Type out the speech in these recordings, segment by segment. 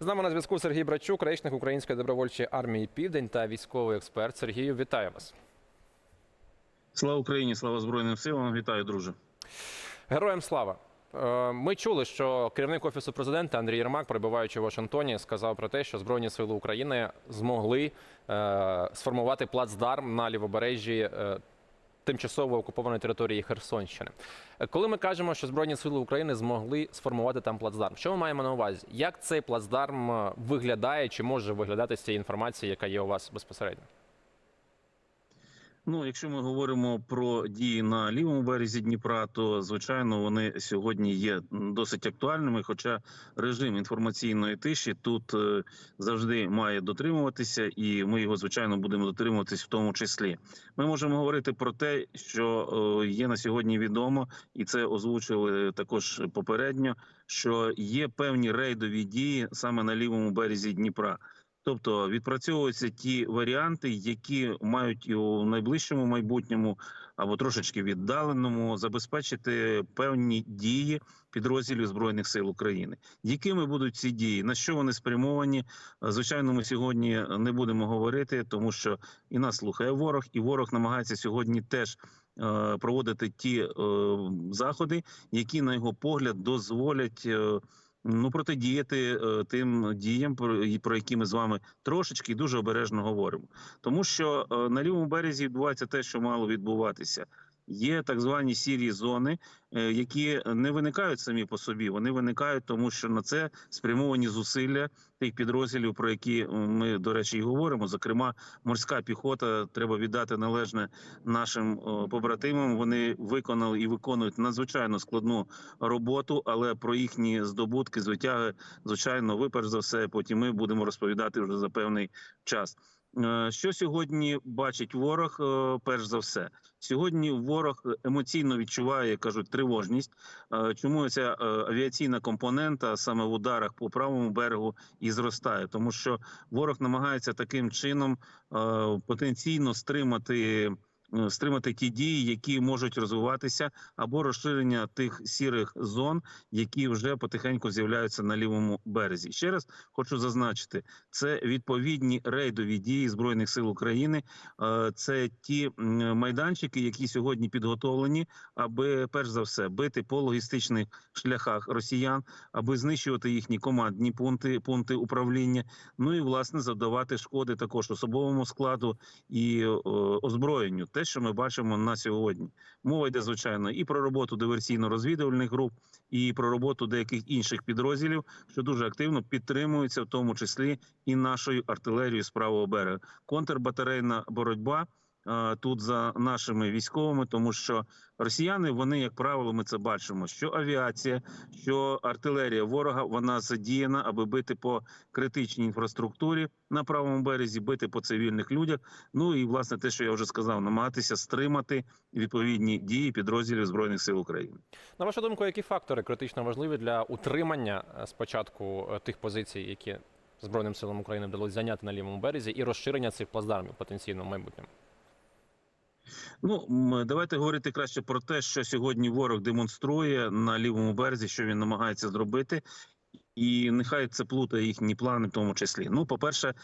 З нами на зв'язку Сергій Брачук, речник Української добровольчої армії Південь та військовий експерт. Сергію, вітаю вас. Слава Україні, слава Збройним силам. Вітаю, друже. Героям слава. Е, Ми чули, що керівник офісу президента Андрій Єрмак, перебуваючи в Вашингтоні, сказав про те, що Збройні сили України змогли е, сформувати плацдарм на лівобережжі е, тимчасово окупованої території Херсонщини. Коли ми кажемо, що Збройні сили України змогли сформувати там плацдарм, що ми маємо на увазі? Як цей плацдарм е, виглядає чи може виглядати з цієї інформації, яка є у вас безпосередньо? Ну, якщо ми говоримо про дії на лівому березі Дніпра, то звичайно вони сьогодні є досить актуальними. Хоча режим інформаційної тиші тут е, завжди має дотримуватися, і ми його звичайно будемо дотримуватись в тому числі. Ми можемо говорити про те, що е, є на сьогодні відомо, і це озвучили також попередньо. Що є певні рейдові дії саме на лівому березі Дніпра. Тобто відпрацьовуються ті варіанти, які мають і у найближчому майбутньому або трошечки віддаленому забезпечити певні дії підрозділів збройних сил України. Якими будуть ці дії? На що вони спрямовані? Звичайно, ми сьогодні не будемо говорити, тому що і нас слухає ворог, і ворог намагається сьогодні теж. е, Проводити ті е, заходи, які на його погляд дозволять е, ну протидіяти е, тим діям, про, які ми з вами трошечки дуже обережно говоримо. Тому що е, на лівому березі відбувається те, що мало відбуватися. Є так звані сірі зони, е, які не виникають самі по собі. Вони виникають, тому що на це спрямовані зусилля тих підрозділів, про які ми до речі і говоримо. Зокрема, морська піхота треба віддати належне нашим побратимам. Вони виконали і виконують надзвичайно складну роботу, але про їхні здобутки, звитяги, звичайно, ви перш за все, потім ми будемо розповідати вже за певний час. Е, Що сьогодні бачить ворог? е, Перш за все, сьогодні ворог емоційно відчуває, кажуть, тривожність. Е, Чому ця авіаційна компонента саме в ударах по правому берегу і зростає? Тому що ворог намагається таким чином потенційно стримати. Е, Стримати ті дії, які можуть розвиватися, або розширення тих сірих зон, які вже потихеньку з'являються на лівому березі. Ще раз хочу зазначити, це відповідні рейдові дії збройних сил України. Е, Це ті майданчики, які сьогодні підготовлені, аби перш за все бити по логістичних шляхах росіян, аби знищувати їхні командні пункти, пункти управління. Ну і власне завдавати шкоди також особовому складу і е, озброєнню. Те, що ми бачимо на сьогодні, мова йде звичайно і про роботу диверсійно-розвідувальних груп, і про роботу деяких інших підрозділів, що дуже активно підтримуються, в тому числі і нашою артилерією з правого берега. Контрбатарейна боротьба тут за нашими військовими, тому що росіяни вони, як правило, ми це бачимо. Що авіація, що артилерія ворога вона задіяна, аби бити по критичній інфраструктурі на правому березі, бити по цивільних людях. Ну і власне те, що я вже сказав, намагатися стримати відповідні дії підрозділів збройних сил України. На вашу думку, які фактори критично важливі для утримання е, спочатку е, тих позицій, які Збройним силам України вдалося зайняти на лівому березі, і розширення цих плацдармів потенційно в майбутньому? Ну давайте говорити краще про те, що сьогодні ворог демонструє на лівому березі, що він намагається зробити. І нехай це плутає їхні плани, в тому числі. Ну, по-перше, е,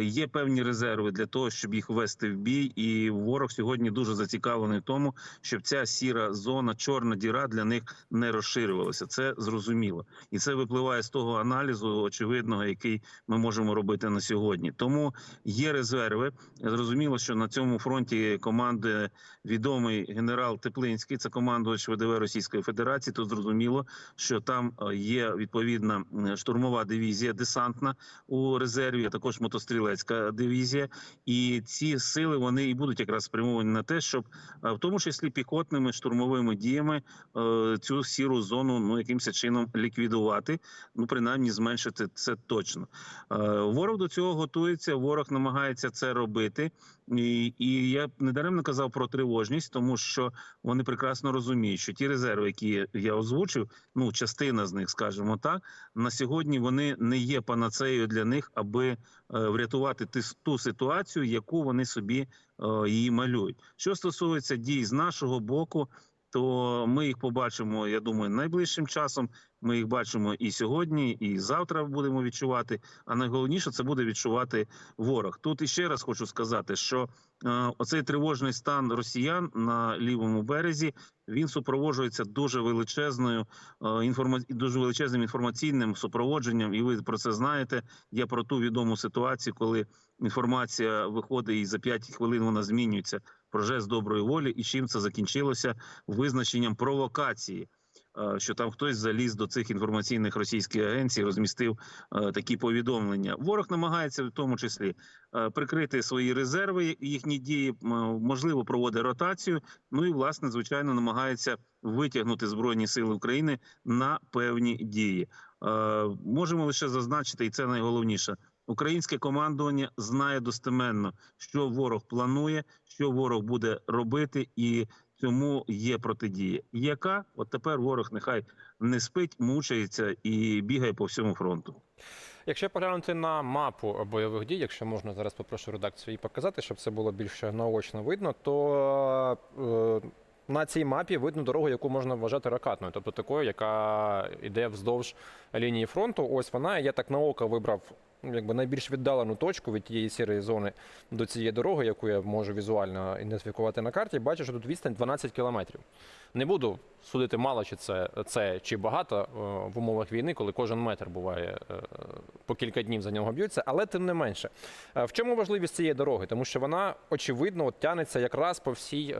є певні резерви для того, щоб їх ввести в бій. І ворог сьогодні дуже зацікавлений в тому, щоб ця сіра зона, чорна діра для них не розширювалася. Це зрозуміло, і це випливає з того аналізу очевидного, який ми можемо робити на сьогодні. Тому є резерви. Зрозуміло, що на цьому фронті команди відомий генерал Теплинський, це командувач ВДВ Російської Федерації. То зрозуміло, що там е, є відповідна штурмова дивізія десантна у резерві, а також мотострілецька дивізія. І ці сили вони і будуть якраз спрямовані на те, щоб е, в тому числі піхотними штурмовими діями е, цю сіру зону ну якимось чином ліквідувати. Ну принаймні зменшити це точно. Е, Ворог до цього готується. Ворог намагається це робити. І, і я недаремно казав про тривожність, тому що вони прекрасно розуміють, що ті резерви, які я озвучив, ну частина з них, скажімо так, на сьогодні вони не є панацеєю для них, аби врятувати тис- ту ситуацію, яку вони собі е, її малюють. Що стосується дій з нашого боку. то ми їх побачимо. Я думаю, найближчим часом. Ми їх бачимо і сьогодні, і завтра будемо відчувати. А найголовніше це буде відчувати ворог. Тут іще раз хочу сказати, що е, оцей тривожний стан росіян на лівому березі він супроводжується дуже величезною е, інформа... дуже величезним інформаційним супроводженням. І ви про це знаєте. Я про ту відому ситуацію, коли інформація виходить і за 5 хвилин вона змінюється про жест доброї волі, і чим це закінчилося визначенням провокації. Е, Що там хтось заліз до цих інформаційних російських агенцій, розмістив е, такі повідомлення. Ворог намагається в тому числі е, прикрити свої резерви, їхні дії можливо проводить ротацію. Ну і власне, звичайно, намагається витягнути збройні сили України на певні дії. Можемо лише зазначити, і це найголовніше. Українське командування знає достеменно, що ворог планує, що ворог буде робити, і цьому є протидія. Яка от тепер ворог нехай не спить, мучається і бігає по всьому фронту. Якщо поглянути на мапу бойових дій, якщо можна зараз попрошу редакцію її показати, щоб це було більш наочно видно, то е, на цій мапі видно дорогу, яку можна вважати ракатною, тобто такою, яка йде вздовж лінії фронту. Ось вона. Я так на око вибрав якби найбільш віддалену точку від тієї сірої зони до цієї дороги, яку я можу візуально ідентифікувати на карті. Бачу, що тут відстань 12 кілометрів. Не буду судити мало чи це, це чи багато е, в умовах війни, коли кожен метр буває е, по кілька днів за нього б'ються, але тим не менше. Е, В чому важливість цієї дороги? Тому що вона очевидно от, тягнеться якраз по всій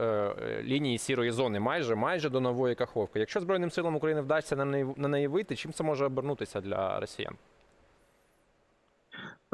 лінії сірої зони, майже майже до нової Каховки. Якщо Збройним силам України вдасться на неї на неї вийти, чим це може обернутися для росіян?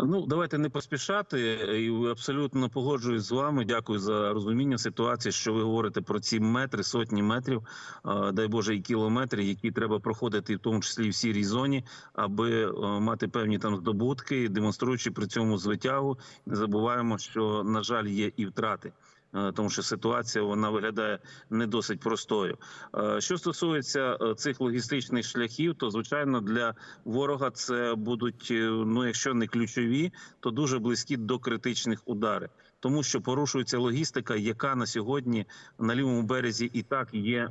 Ну давайте не поспішати. І абсолютно погоджуюсь з вами. Дякую за розуміння ситуації. Що ви говорите про ці метри, сотні метрів, е, дай Боже, і кілометри, які треба проходити, в тому числі в сірій зоні, аби е, мати певні там здобутки, демонструючи при цьому звитягу. Не забуваємо, що на жаль є і втрати. Е, Тому що ситуація вона виглядає не досить простою. Е, Що стосується е, цих логістичних шляхів, то звичайно для ворога це будуть ну, якщо не ключові, то дуже близькі до критичних удари, тому що порушується логістика, яка на сьогодні на лівому березі і так є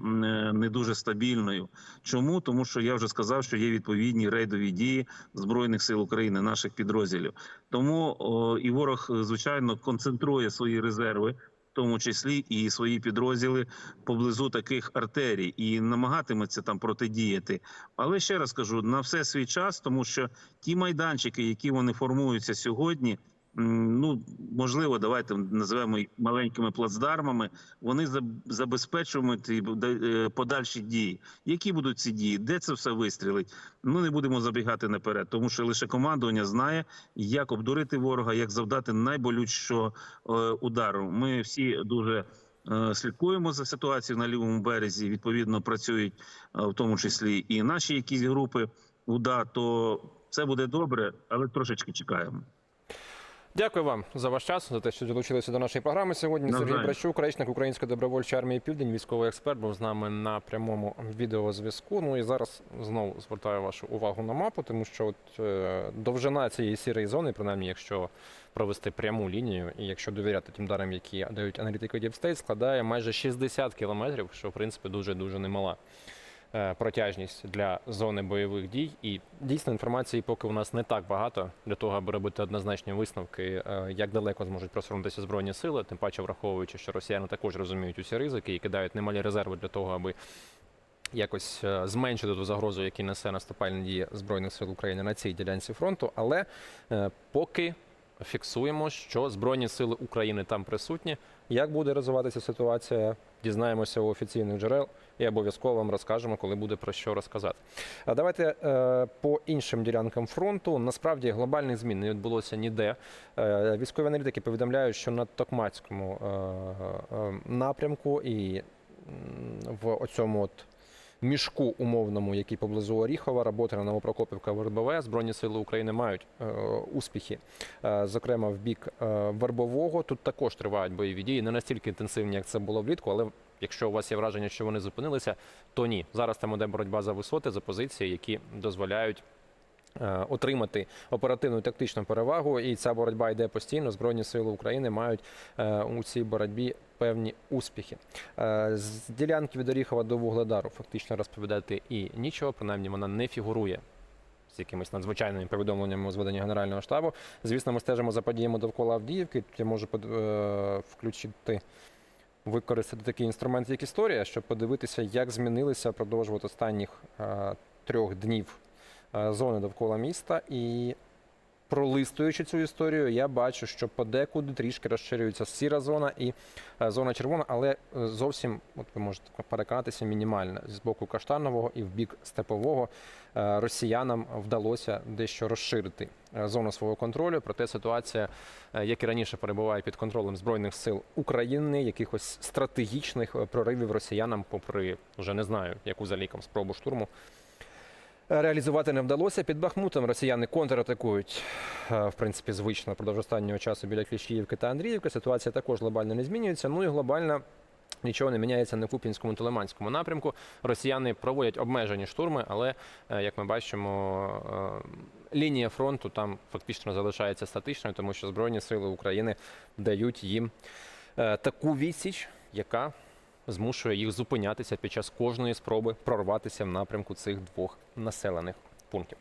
не дуже стабільною. Чому тому, що я вже сказав, що є відповідні рейдові дії збройних сил України, наших підрозділів. Тому о, і ворог звичайно концентрує свої резерви. Тому числі і свої підрозділи поблизу таких артерій і намагатиметься там протидіяти. Але ще раз кажу, на все свій час, тому що ті майданчики, які вони формуються сьогодні, ну можливо, давайте називаємо їх маленькими плацдармами. Вони заб- забезпечують е, подальші дії. Які будуть ці дії? Де це все вистрілить? Ну не будемо забігати наперед, тому що лише командування знає, як обдурити ворога, як завдати найболючішого е, удару. Ми всі дуже е, слідкуємо за ситуацією на лівому березі. Відповідно, працюють в тому числі і наші якісь групи. УДА, то все буде добре, але трошечки чекаємо. Дякую вам за ваш час, за те, що долучилися до нашої програми сьогодні. Сергій Бращук, речник Української добровольчої армії Південь, військовий експерт, був з нами на прямому відеозв'язку. Ну і зараз знову звертаю вашу увагу на мапу, тому що от е, довжина цієї сірої зони, принаймні, якщо провести пряму лінію, і якщо довіряти тим даним, які дають аналітики State, складає майже 60 кілометрів, що в принципі дуже дуже немала. Е, Протяжність для зони бойових дій, і дійсно інформації поки у нас не так багато для того, аби робити однозначні висновки, е, як далеко зможуть просунутися збройні сили, тим паче враховуючи, що росіяни також розуміють усі ризики і кидають немалі резерви для того, аби якось е, зменшити ту загрозу, яку несе наступальні дії збройних сил України на цій ділянці фронту. Але поки фіксуємо, що збройні сили України там присутні. Як буде розвиватися ситуація, дізнаємося у офіційних джерел і обов'язково вам розкажемо, коли буде про що розказати. А давайте е, по іншим ділянкам фронту. Насправді глобальних змін не відбулося ніде. Е, військові аналітики повідомляють, що на Токмацькому е, напрямку і в оцьому от мішку умовному, який поблизу Оріхова, роботи на Прокопівка Вербове, Збройні сили України мають е, успіхи, е, зокрема в бік е, Вербового. Тут також тривають бойові дії, не настільки інтенсивні, як це було влітку, але якщо у вас є враження, що вони зупинилися, то ні. Зараз там іде боротьба за висоти, за позиції, які дозволяють отримати оперативну і тактичну перевагу. І ця боротьба йде постійно. Збройні сили України мають е, у цій боротьбі певні успіхи. Е, З ділянки від Оріхова до Вугледару фактично розповідати і нічого, принаймні вона не фігурує з якимись надзвичайними повідомленнями у зведенні Генерального штабу. Звісно, ми стежимо за подіями довкола Авдіївки. Тут я можу под- е, включити. Використати такий інструмент, як історія, щоб подивитися, як змінилися впродовж останніх е, трьох днів е, зони довкола міста. І пролистуючи цю історію, я бачу, що подекуди трішки розширюється сіра зона і е, зона червона, але е, зовсім, от ви можете переконатися, мінімальна з боку каштанового і в бік степового е, росіянам вдалося дещо розширити е, зону свого контролю. Проте ситуація, е, як і раніше, перебуває під контролем збройних сил України. Якихось стратегічних е, проривів росіянам, попри вже не знаю, яку за ліком спробу штурму. Реалізувати не вдалося. Під Бахмутом росіяни контратакують, е, в принципі, звично впродовж останнього часу біля Кліщіївки та Андріївки. Ситуація також глобально не змінюється. Ну і глобально нічого не міняється на Куп'янському та Лиманському напрямку. Росіяни проводять обмежені штурми, але, е, як ми бачимо, е, лінія фронту там фактично залишається статичною, тому що Збройні сили України дають їм таку відсіч, яка змушує їх зупинятися під час кожної спроби прорватися в напрямку цих двох населених пунктів.